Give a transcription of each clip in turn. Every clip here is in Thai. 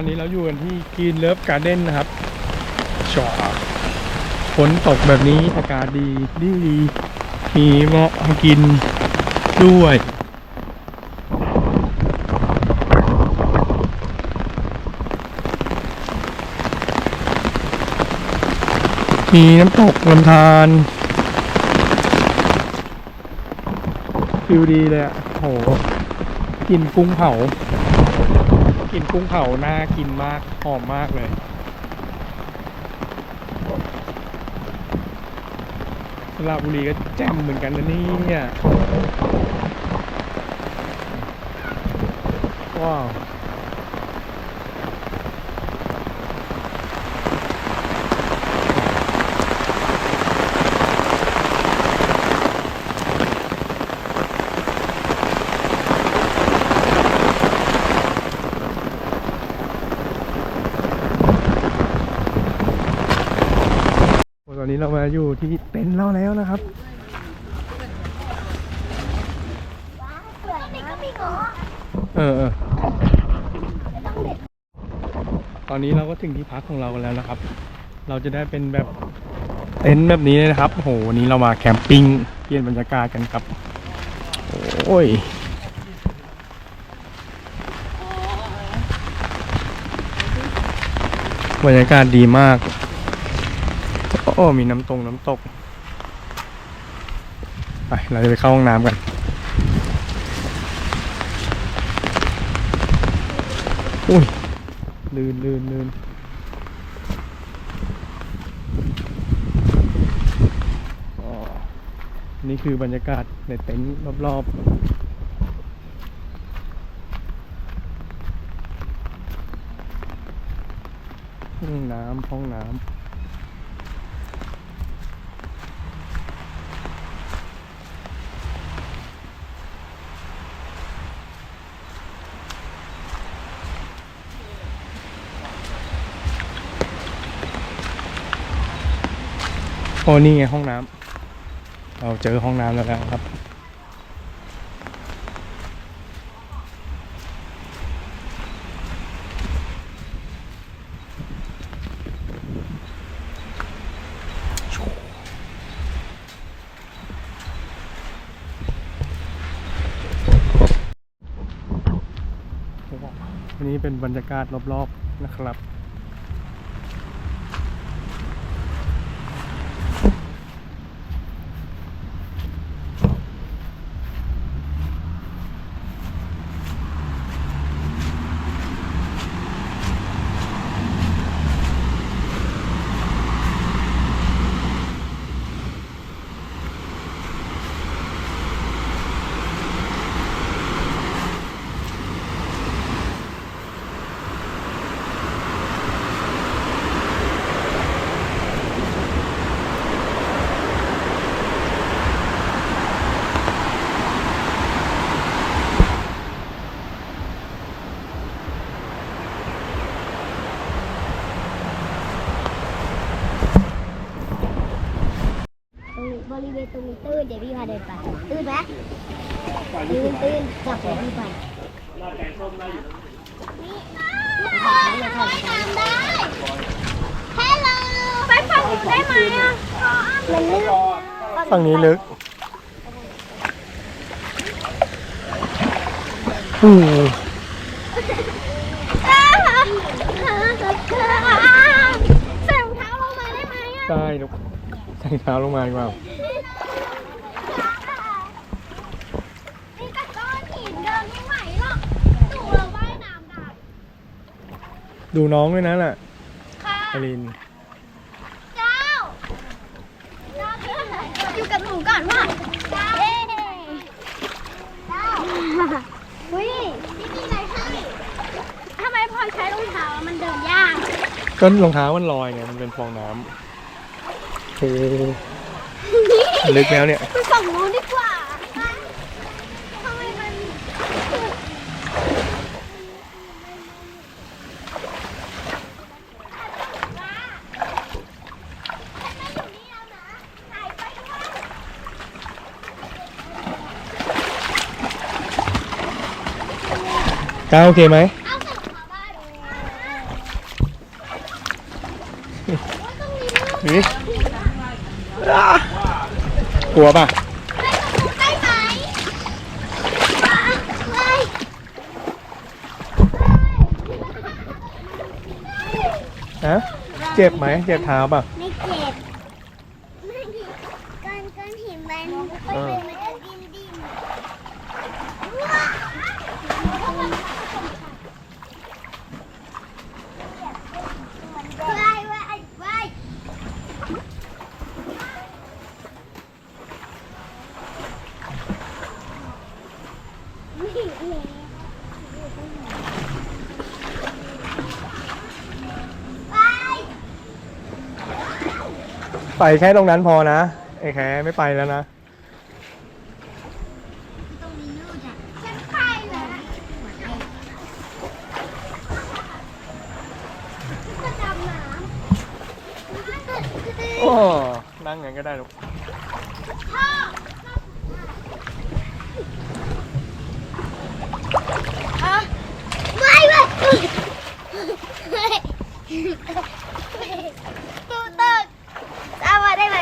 อนนี้เราอยู่กันที่กรีนเลิฟการ์เด้นนะครับชอฝนตกแบบนี้อากาศดีดีมีเงาะให้กินด้วยมีน้ำตกลำธารฟิวดีเลยอะโหกินกุ้งเผา กินกุ้งเผาน่ากินมาก หอมมากเลย สระบุรีก็แจ่มเหมือนกันนะเนี่ย ว้าว เรามาอยู่ที่เต็นท์เราแล้วนะครับ เออเออตอนนี้เราก็ถึงที่พักของเรากันแล้วนะครับ เราจะได้เป็นแบบเต็นท์แบบนี้เลยนะครับโหวันนี้เรามาแคมปิ้งเปลี่ยนบรรยากาศกันครับ โอ้ยบรรยากาศดีมาก อ้มีน้ำตรงน้ำตก ไป เราจะไปเข้าห้องน้ำกัน อุ้ย ลื่นลื่นลื่นอ๋อนี่คือบรรยากาศในเต็นท์รอบๆ ห้องน้ำห้องน้ำ อ้นี่ไงห้องน้ำเราเจอห้องน้ำแล้วนะครับวันนี้เป็นบรรยากาศรอบๆนะครับ ตรงบริเวณตรงนี้ตื้นเดี๋ยวพี่พาเดินไปตื้นไหมตื้นตื้นจับเดี๋ยวพี่ไปนี่ถ่ายถ่ายถ่ายได้ฮัลโหลไปฝั่งนี้ได้ไหมอะมันลึกฝั่งนี้ลึกโอ้โหใส่รองเท้าลงมาได้ไหมอะได้ลูกใส่เท้าลงมาดีกว่า นี่แต่ก้อนหินเดินไม่ไหวหรอกหนูเราว่ายน้ำได้ ดูน้องด้วยนะน่ะค่ะไอริน เจ้าเจ้าอยู่กับหนูก่อนว่ะเจ้าเจ้าอุ้ยนี่มีอะไรให้ทำไมพอใช้รองเท้าแล้วมันเดินยาก ก็รองเท้ามันลอยไงมันเป็นฟองน้ำโอ้โหลึกแล้วเนี่ย ไปฝั่งนู้นดีกว่า ก้าโอเคไหมนี่กลัวป่ะะเจ็บไหมเจ็บเท้าป่ะ ไปแค่ตรงนั้นพอนะไอ้แค่ไม่ไปแล้วนะตรงนี้ลูกอะฉันไปแล้วจะดำน้ำ โอ้นั่งงั้นก็ได้ลูก พ่ออะไม่ไม่ตูตึกเอามาได้ไหม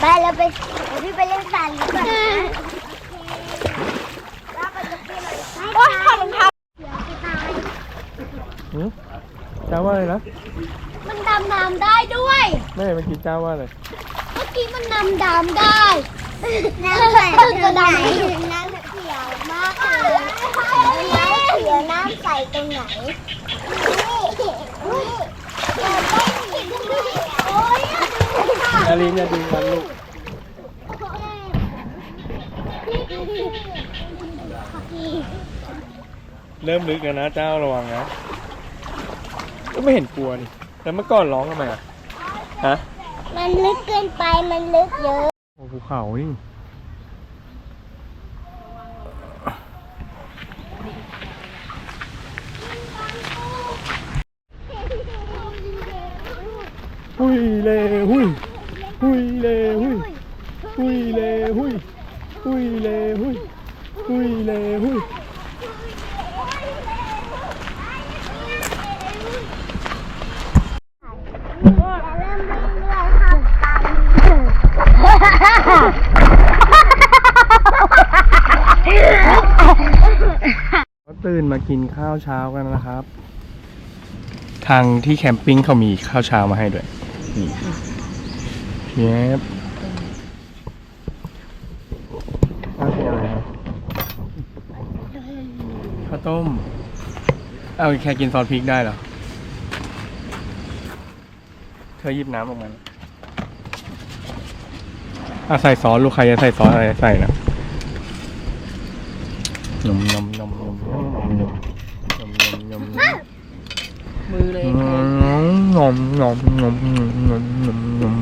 ไปเราไปเดี๋ยวพี่ไปเล่นสาลีก่อนนะแล้วไปกับพี่เลยโอ๊ยถอดรองเท้าเดี๋ยวจะตาย หืมเจ้าว่าอะไรนะ มันดำน้ำได้ด้วย แม่ เมื่อกี้เจ้าว่าอะไรเมื่อกี้มันนำดำได้น้ำใสจะดำน้ำเขียวมากเลยน้ำเขียวน้ำใสตรงไหนโอ้ยอาลีนอย่าดึงมันลูกเริ่มลึกแล้วนะเจ้าระวังนะ ก็ไม่เห็นกลัวนี่ แล้วเมื่อก่อนร้องทำไมอะ ฮะ มันลึกเกินไปมันลึกเยอะโอ้ภูเขานี่หุยเลหุยหุยเลหุยหุยเลหุยหุยเลหุยหุยเลหุย ก็ตื่นมากินข้าวเช้ากันนะครับ ทางที่แคมปิ้งเขามีข้าวเช้ามาให้ด้วยนี่เย็บข้าวเป็นอะไรครับข้าวต้ม เอาแค่กินซอสพริกได้เหรอ เธอหยิบน้ำออกมา อะใส่ซอสลูกใครจะใส่ซอสอะไรใส่นะยมยมยมยมยมยมยมยมยมมือเลยยมยมยมยมยมยมยม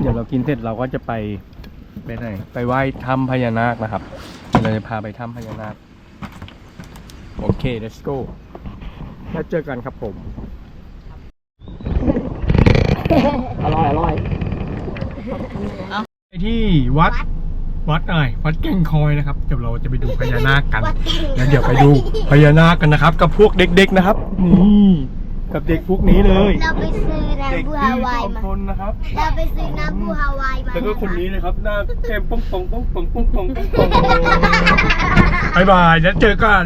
เดี๋ยวเรากินเสร็จเราก็จะไปไปไหนไปไหว้ถ้ำพญานาคนะครับเราจะพาไปถ้ำพญานาค โอเค let's go แล้วเจอกันครับผม อร่อยอร่อยไปที่วัดวัดอะไรวัดแก่งคอยนะครับเดี๋ยวเราจะไปดูพญานาคกันแล้วเดี๋ยวไปดูพญานาคกันนะครับ กับพวกเด็กๆนะครับนี่กับเด็กพวกนี้เลยเราไปซื้อเด็กน้ำบูที่ฮาวาจยอมมาพลนะครับเราไปซื้อน้ำบูฮาวายมาแล้วก็คนนี้นะครับหน้าแก้มป้องปองป้องปองป้องปองป้องปองบายบายแล้วเจอกัน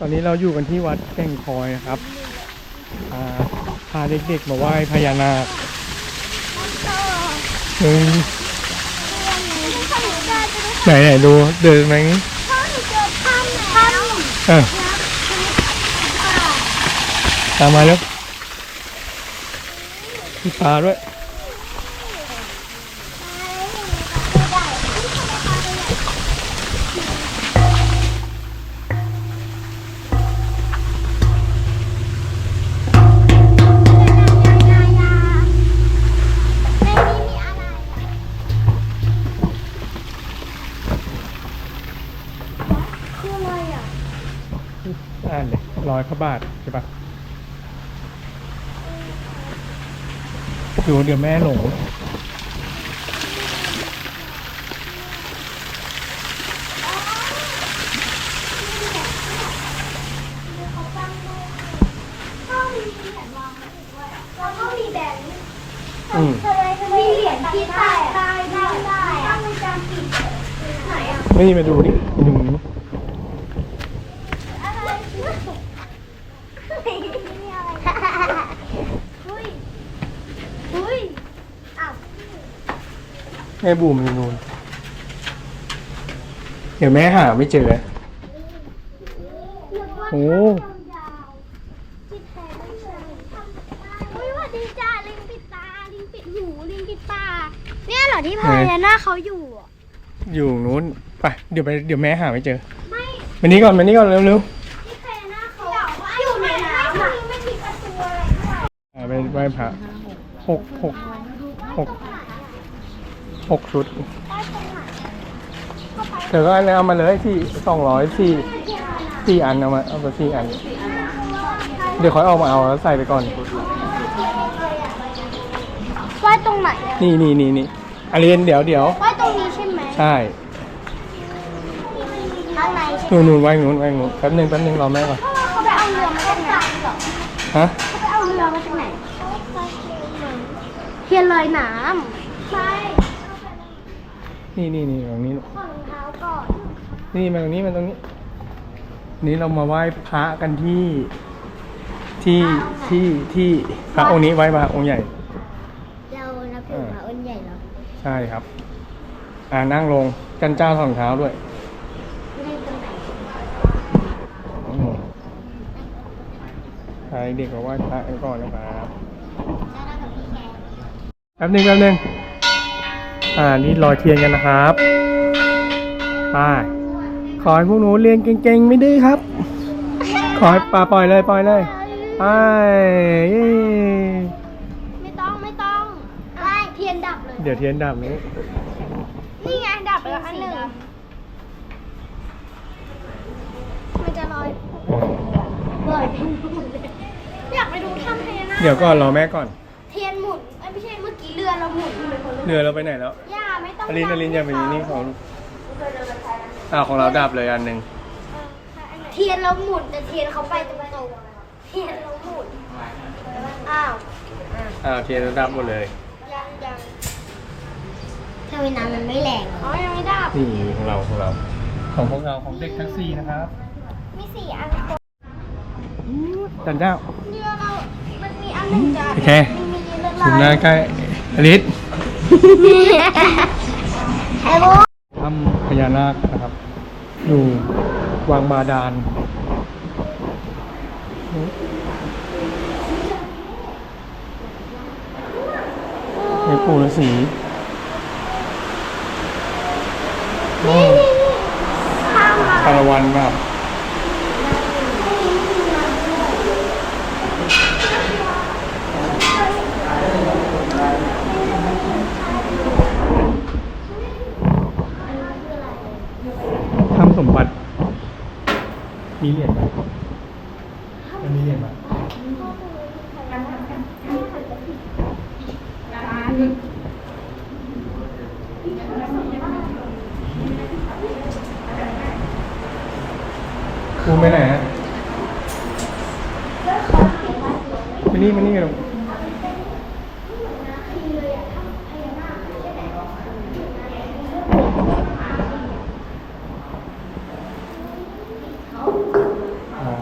ตอนนี้เราอยู่กันที่วัดแก่งคอยนะครับอ่าพาเด็กๆมาไหว้พญานาค เฮ้ยไหนไหนดูเดินไหมพ่อหนูเจอถ้ำแล้วเออตามมาแล้วมีปลาด้วย อยู่เดี๋ยวแม่หลงอืมมีเหรียญที่ใต้ใต้ต้ใต้ไม่มาดูนี่ดู บูมอยู่นู่นเดี๋ยวแม่หาไม่เจอ โอ้ที่แท้ไม่ใช่อุ้ยสวัสดีจ้าลิงปิดตา ลิงปิดหูลิงปิดตา เนี่ยเหรอที่พายาน่าเขาอยู่อะอยู่นู้นไปเดี๋ยวไปเดี๋ยวแม่หาไม่เจอไม่มานี้ก่อนมานี้ก่อนเร็วที่พายาน่าเขาอยู่ในน้ำอะไม่มีประตูอะไรด้วยๆอ่าไปไหว้พระหกหกหก หกชุดได้ตรงไหนเธอก็อันนี้เอามาเลยที่สองร้อยสี่สี่อันเอามาเอาไปสี่อัน เดี๋ยวค่อยเอามาเอาแล้วใส่ไปก่อนว่าตรงไหนอะนี่นี่นี่นี่อันนี้เดี๋ยวเดี๋ยวว่าตรงนี้ใช่ไหมใช่ข้างในใช่ไหมนู่นนู่นไว้นู่นไว้นู่นแป๊บหนึงแป๊บหนึงรอแม่ก่อนเขาไปเอาเรือมาจากไหนเหรอฮะเขาไปเอาเรือมาจากไหนเทียนลอยน้ำใช่ นี่นี่นี่ตรงนี้ขอรองเท้าก่อนนี่มาตรงนี้มาตรงนี้ นี่เรามาไหว้พระกันที่ที่ที่ที่พระองค์นี้ไว้มาองค์ใหญ่ เรานับถือพระองค์ใหญ่เหรอใช่ครับ อ่านั่งลงกันเจ้าสองเท้าด้วยไม่ได้ตรงไหนอืมใครเด็กก็ไหว้พระกันก่อนนะครับ แล้วเรากับพี่แก แป๊บหนึงแป๊บหนึง อ่านี่รอเทียนกันนะครับไป้าขอให้พวกหนูเรียนเก่งๆไม่ดื้อครับ ขอให้ปลาปล่อยเลยปล่อยเลยไปเย้ไม่ต้องไม่ต้องไม่เทียนดับเลย เดี๋ยวเทียนดับนี้นี่ไงดับไปแล้วอันหนึ่งมันจะลอยลอยเป็นหมดเลยอยากไปดูถ้ำพญานาคเดี๋ยวก่อนรอแม่ก่อนเทียน รือเราหมุนอยู่เลยคนละเรือเราไปไหนแล้วย่าไม่ต้องอลินอลินอย่าไปนี่ของอ่าของเราดับเลยอันหนึ่งเทียนเราหมุนแต่เทียนเขาไปตรงๆเทียนเราหมุนอ้าวอ่าเทียนเราดับหมดเลยยังยังถ้าเวน้ำมันไม่แรงอ๋อยังไม่ดับนี่ของเราของเรา ของพวกเราของเด็กทั้งสี่นะครับมีสี่อันจันเจ้าเรือเรามันมีอันหนึ่งจ้ะโอเคมันมีเรือถึงหน้าใกล้ อลิสไอ้โบถ้ำพญานาคนะครับ อยู่วังบาดาลในปู่ฤาษีโอ้ข้ามมาคารวันแบบ สมบัติ มีเหรียญไหมมันมีเหรียญไหมครูไปไหนฮะมานี่มานี่กันลูกอ๋อ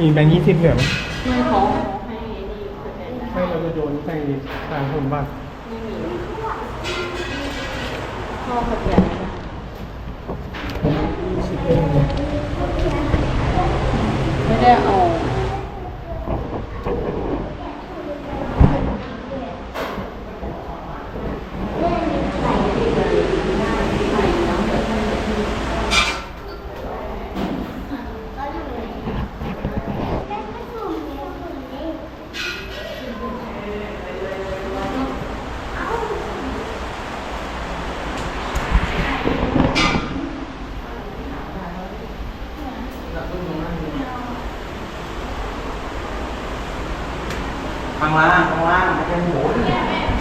มีแบงค์ยี่สิบเหลือไหมไม่ขอให้นี่สแกนได้ไม่เราจะโยนใส่ทางคนบ้านไม่มีพ่อเขาเขียนไม่ได้สิบเอ็ดไม่ได้เอา ข้างล่างข้างล่างไม่ใช่หมูน อ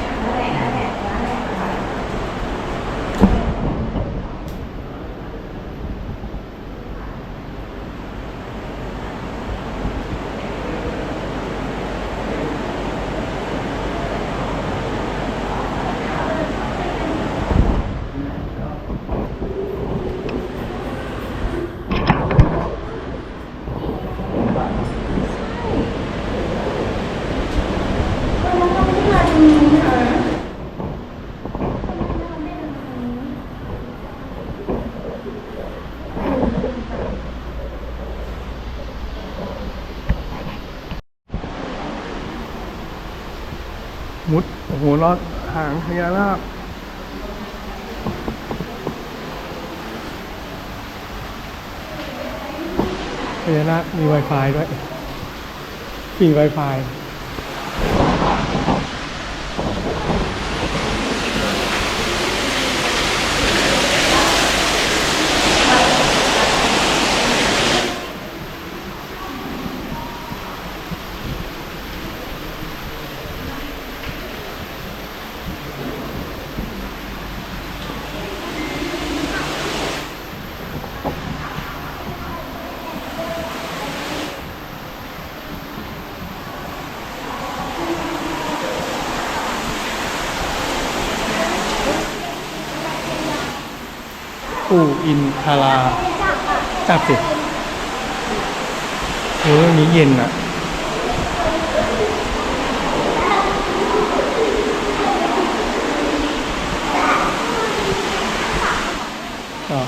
มุด โอ้โหรอดหางพ ญานาคพญานาคมี Wi-Fi ด้วยฟรี Wi-Fi ปู่อินทาราจับสิโอ้ยวันนี้เย็นอะก็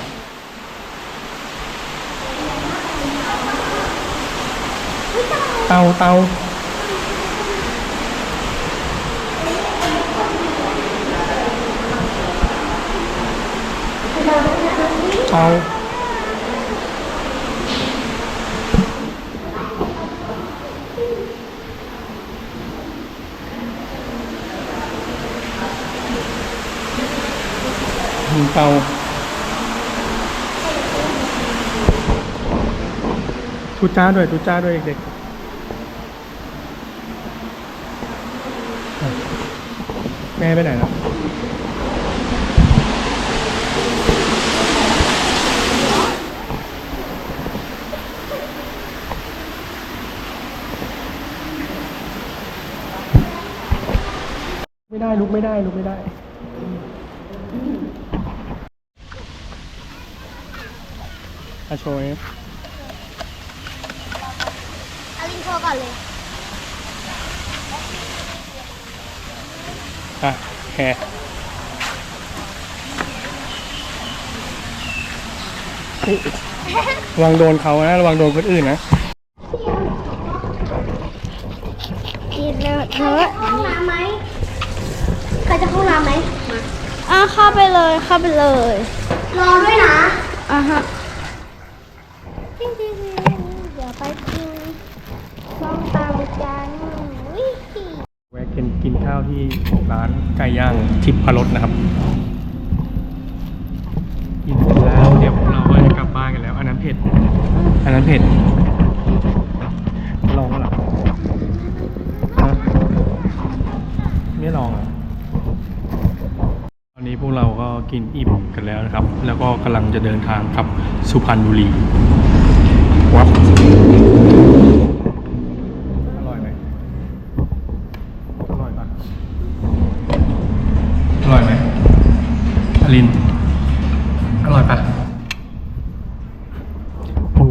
เตาเตา เตาอืมเตาทูจ้าด้วยทูจ้าด้วยเด็กๆแม่ไปไหนแล้ว ลุกไม่ได้ลุกไม่ได้ อาโชยอาลินโทรก่อนเลยอะแคร์เฮ้ยระวังโดนเขานะ ระวังโดนคนอื่นนะ กินเลยเธอห้ องน้ำไหมใครจะห้องน้ำไหมอะเข้าไปเลยเข้าไปเลย รอด้วยนะอะฮะจริงจริงๆเดี๋ยวไปกินส้มตำกันวิธีแวะกินกินข้าวที่ร้านไก่ย่างทิพพรสนะครับกินเสร็จแล้วเดี๋ยวเราก็จะกลับบ้านกันแล้ว อันนั้นเผ็ด อันนั้นเผ็ด เราก็กินอิ่มกันแล้วนะครับ แล้วก็กำลังจะเดินทางกลับสุพรรณบุรีวับอร่อยไหมอร่อยปะอร่อยไหมอลิน อร่อยปะปู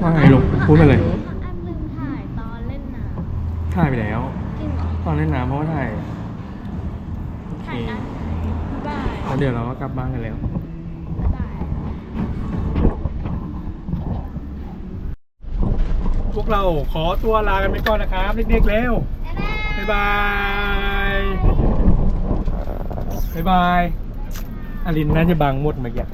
ว่าไงลูกพูดไปเลย อันหนึ่งถ่ายตอนเล่นน้ ถ่ายไปแล้วำจริงเหรอ ตอนเล่นน้ำเพราะว่าถ่าย โอเค ถ่ายกันบาย แล้วเดี๋ยวเราก็กลับบ้านกันแล้ว บาย พวกเราขอ ตัวลากันไปก่อนนะครับเด็กๆเร็วบ๊ายบายบ๊ายบายอลินน่าจะบังหมดเมื่อกี้